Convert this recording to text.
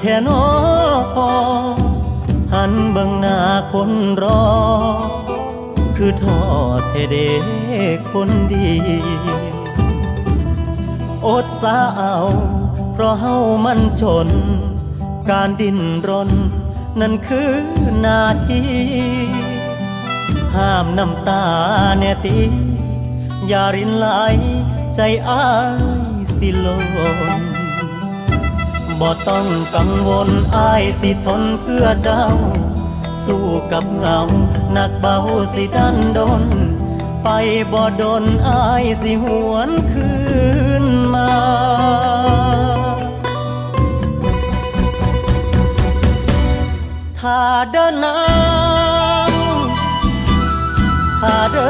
แทนอหันเบิ่งหน้าคนรอ คือทอดเทเดคนดี อดสาเอาเพราะเฮามันจนการดิ้นรน นั่นคือหน้าที่ห้ามน้ำตาแน่ตีอย่ารินไหลใจอ้ายสิลน บ่ต้องกังวลอ้ายสิทนเพื่อเจ้า สู้กับเงาหนักเบาสิดันดน ไปบ่ดนอายสิหวนคืนมาถ้าเดินน้ำถ้าเดิน